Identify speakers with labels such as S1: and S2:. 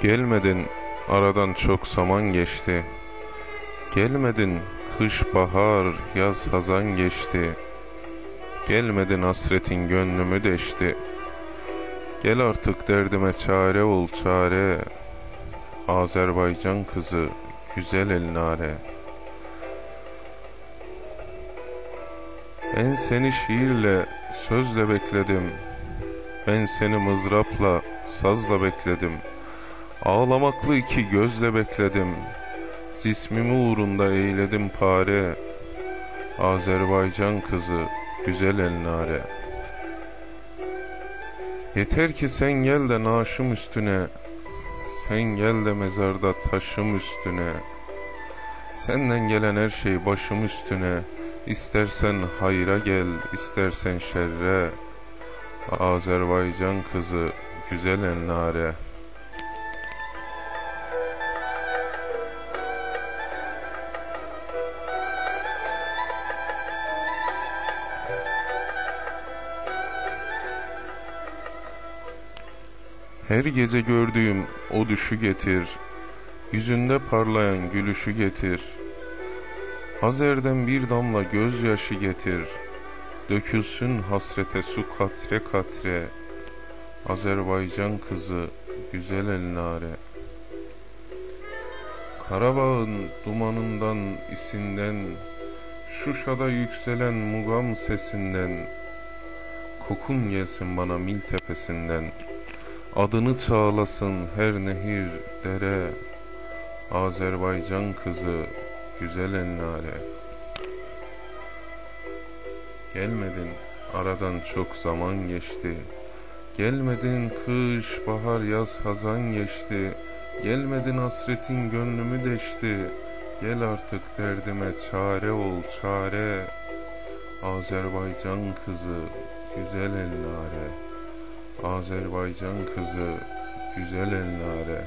S1: Gelmedin aradan çok zaman geçti. Gelmedin kış bahar yaz hazan geçti. Gelmedin hasretin gönlümü deşti. Gel artık derdime çare ol çare. Azerbaycan kızı güzel elnare Ben seni şiirle sözle bekledim. Ben seni mızrapla sazla bekledim.'' Ağlamaklı iki gözle bekledim. Cismimi uğrunda eyledim pare. Azerbaycan kızı güzel elnare Yeter ki sen gel de naşım üstüne. Sen gel de mezarda taşım üstüne. Senden gelen her şey başım üstüne. İstersen hayra gel istersen şerre. Azerbaycan kızı güzel elnare Her gece gördüğüm o düşü getir, Yüzünde parlayan gülüşü getir. Hazerden bir damla gözyaşı getir, Dökülsün hasrete su katre katre, Azerbaycan kızı güzel elnare. Karabağın dumanından isinden, Şuşada yükselen mugam sesinden, Kokun gelsin bana mil tepesinden.'' Adını çağlasın her nehir, dere Azerbaycan kızı, güzel ennare. Gelmedin, aradan çok zaman geçti. Gelmedin kış, bahar, yaz, hazan geçti Gelmedin hasretin gönlümü deşti. Gel artık derdime çare ol çare. Azerbaycan kızı, güzel ennare Azerbaycan kızı güzel elnare